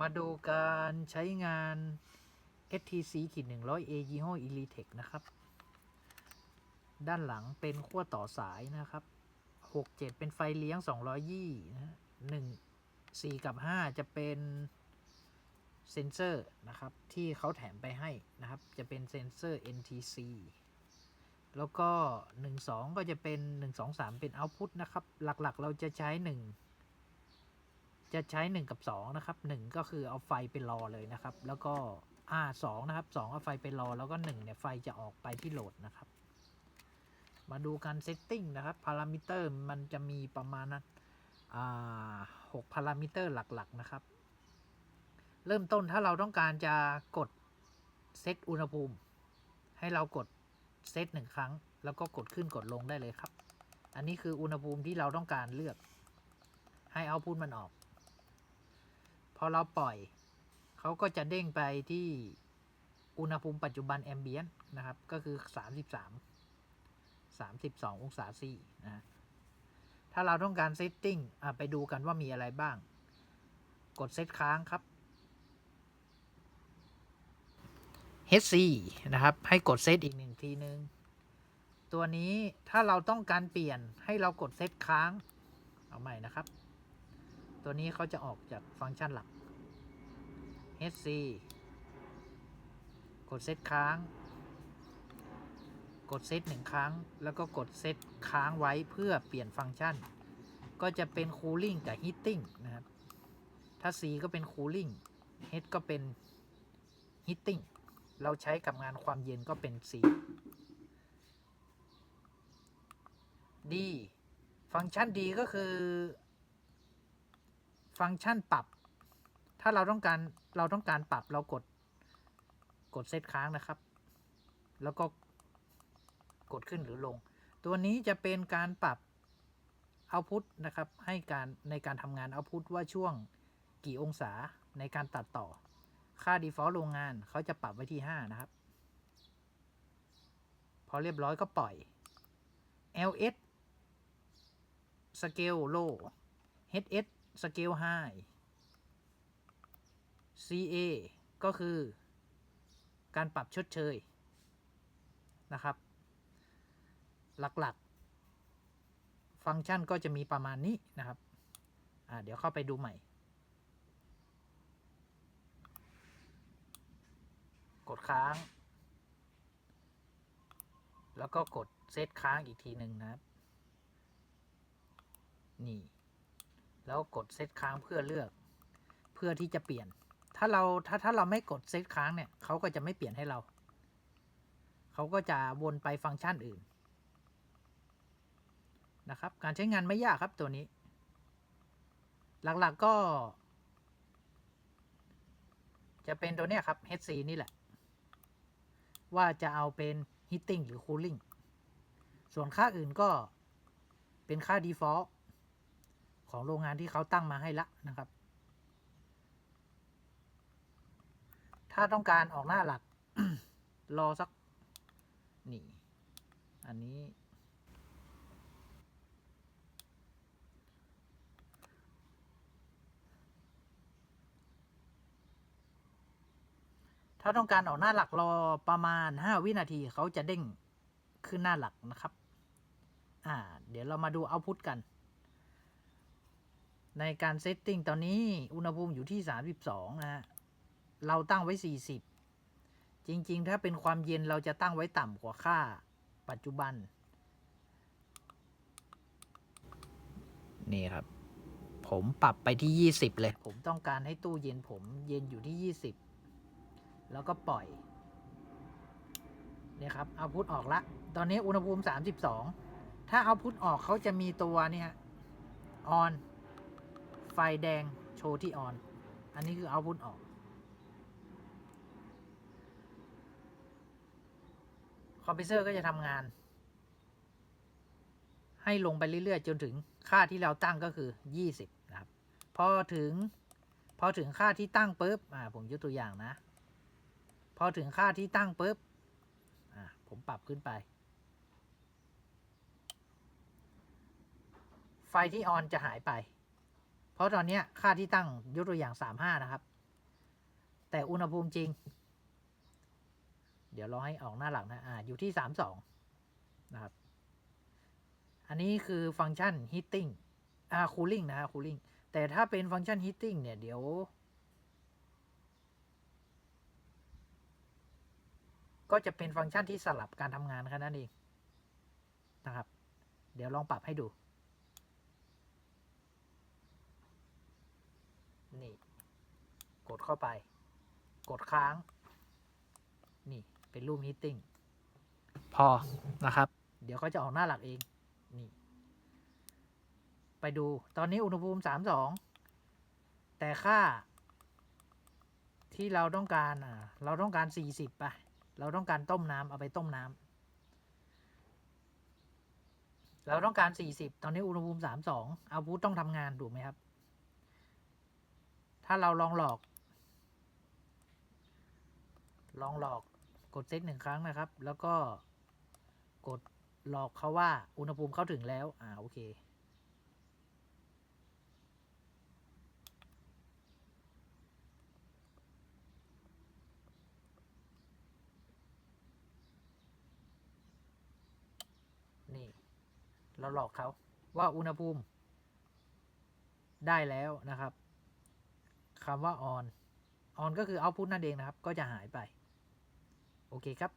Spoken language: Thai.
มาดูการใช้งาน STC ขีด 100A ยี่ห้อ Elitech นะครับ ด้านหลังเป็นขั้วต่อสายนะครับ 6 7 เป็นไฟเลี้ยง 220นะฮะ1 4กับ 5 จะเป็นเซนเซอร์นะครับ ที่เขาแถมไปให้นะครับ จะเป็นเซนเซอร์ NTC แล้วก็ 1 2 ก็จะเป็น 1 2 3 เป็น Output นะครับ หลักๆ เราจะใช้ 1 จะใช้ 1 กับ 2 นะครับ 1 ก็คือเอาไฟไปรอเลยนะครับ แล้วก็อ่า2นะครับ 2 เอาไฟไปรอ แล้วก็ 1 เนี่ย ไฟจะออกไปที่โหลดนะครับ มาดูการเซตติ้งนะครับ พารามิเตอร์มันจะมีประมาณนั้นอ่า6พารามิเตอร์หลักๆนะครับ เริ่มต้นถ้าเราต้องการจะกดเซตอุณหภูมิ ให้เรากดเซตหนึ่งครั้ง แล้วก็กดขึ้นกดลงได้เลยครับ อันนี้คืออุณหภูมิที่เราต้องการเลือก ให้เอาพุทมันออก พอเราปล่อย เขาก็จะเด้งไปที่อุณหภูมิปัจจุบันแอมเบียนนะครับ ก็คือ 33 32 องศาซีนะถ้าเราต้องการเซตติ้งไปดูกันว่ามีอะไรบ้าง กดเซตค้างครับ HC นะครับ ให้กดเซตอีกหนึ่งทีนึง ตัวนี้ถ้าเราต้องการเปลี่ยนให้เรากดเซตค้าง เอาใหม่นะครับ ตัวนี้เขาจะออกจากฟังก์ชันหลัก HC กดเซตค้าง กดเซตหนึ่งครั้ง แล้วก็กดเซตค้างไว้เพื่อเปลี่ยนฟังก์ชัน ก็จะเป็น cooling กับ heating นะครับ ถ้า C ก็เป็น cooling H ก็เป็น heating เราใช้กับงานความเย็นก็เป็น C D ฟังก์ชัน D ก็คือ ฟังก์ชันปรับ ถ้าเราต้องการเราต้องการปรับเรากดกดเซตค้างนะครับ แล้วก็กดขึ้นหรือลง ตัวนี้จะเป็นการปรับเอาพุทนะครับ ให้การในการทำงานเอาพุทว่าช่วงกี่องศาในการตัดต่อ ค่า default โรงงานเขาจะปรับไว้ที่ 5 นะครับ พอเรียบร้อยก็ปล่อย ls scale low hs scale high ca ก็คือการปรับชดเชยนะครับ หลักๆ ฟังก์ชันก็จะมีประมาณนี้นะครับ เดี๋ยวเข้าไปดูใหม่ กดค้าง แล้วก็กดเซตค้างอีกทีหนึ่งนะครับ นี่ แล้วกดเซตค้างเพื่อเลือก เพื่อที่จะเปลี่ยน ถ้าเราถ้าถ้าเราไม่กดเซตค้างเนี่ยเขาก็จะไม่เปลี่ยนให้เรา เขาก็จะวนไปฟังก์ชันอื่นนะครับ การใช้งานไม่ยากครับตัวนี้ หลักๆก็จะเป็นตัวเนี้ยครับ HC นี่แหละ ว่าจะเอาเป็น heating หรือ cooling ส่วนค่าอื่นก็เป็นค่า default ของโรงงานที่เขาตั้งมาให้ละนะครับ ถ้าต้องการออกหน้าหลัก รอสัก นี่ อันนี้ ถ้าต้องการออกหน้าหลักรอประมาณ 5 วินาทีเขาจะเด้งขึ้นหน้าหลักนะครับ อ่า เดี๋ยวเรามาดูเอาพุทกัน ในการเซตติ้งตอนนี้อุณหภูมิอยู่ที่ 32 นะฮะ เราตั้งไว้ 40 จริง ๆ ถ้าเป็นความเย็นเราจะตั้งไว้ต่ำกว่าค่าปัจจุบัน นี่ครับ ผมปรับไปที่ 20 เลย ผมต้องการให้ตู้เย็นผมเย็นอยู่ที่ 20 แล้วก็ปล่อย เนี่ยครับ เอาพุทออกละ ตอนนี้อุณหภูมิ 32 ถ้าเอาพุทออกเขาจะมีตัวเนี่ยออน แดงโชว์ที่ออน อันนี้คือเอาพุทออก คอมเพิวเตอร์ก็จะทำงาน ให้ลงไปเรื่อยๆ จนถึงค่าที่เราตั้งก็คือ 20 นะครับ พอถึง พอถึงค่าที่ตั้งปุ๊บ อ่า ผมยกตัวอย่างนะ พอถึงค่าที่ตั้งปุ๊บ อ่า ผมปรับขึ้นไปไฟที่ออนจะหายไป ราะตอนนี้ค่าที่ตั้งยกตัวอย่าง 35 นะครับ แต่อุณหภูมิจริง เดี๋ยวรอให้ออกหน้าหลังนะอ่าอยู่ที่สามสองนะครับ อันนี้คือฟังก์ชัน heating อ่า cooling นะฮะ cooling แต่ถ้าเป็นฟังก์ชัน heating เนี่ย เดี๋ยวก็จะเป็นฟังก์ชันที่สลับการทำงานแค่นั้นเองนะครับ เดี๋ยวลองปรับให้ดู นี่ กดเข้าไป กดค้าง นี่เป็นรูป meeting พอนะครับ เดี๋ยวเขาจะออกหน้าหลักเอง นี่ ไปดูตอนนี้อุณหภูมิสามสองแต่ค่า ที่เราต้องการอ่าเราต้องการสี่สิบไปเราต้องการต้มน้ำเอาไปต้มน้ำเราต้องการสี่สิบตอนนี้อุณหภูมิสามสองอาวุธต้องทำงานถูกไหมครับ ถ้าเราลองหลอก ลองหลอกกดเซตหนึ่งครั้งนะครับ แล้วก็กดหลอกเขาว่าอุณหภูมิเข้าถึงแล้ว อ่า โอเค นี่ เราหลอกเขาว่าอุณหภูมิ ได้แล้วนะครับ คำว่า on on ก็คือ output นั่นเองนะครับ ก็จะหายไป โอเคครับ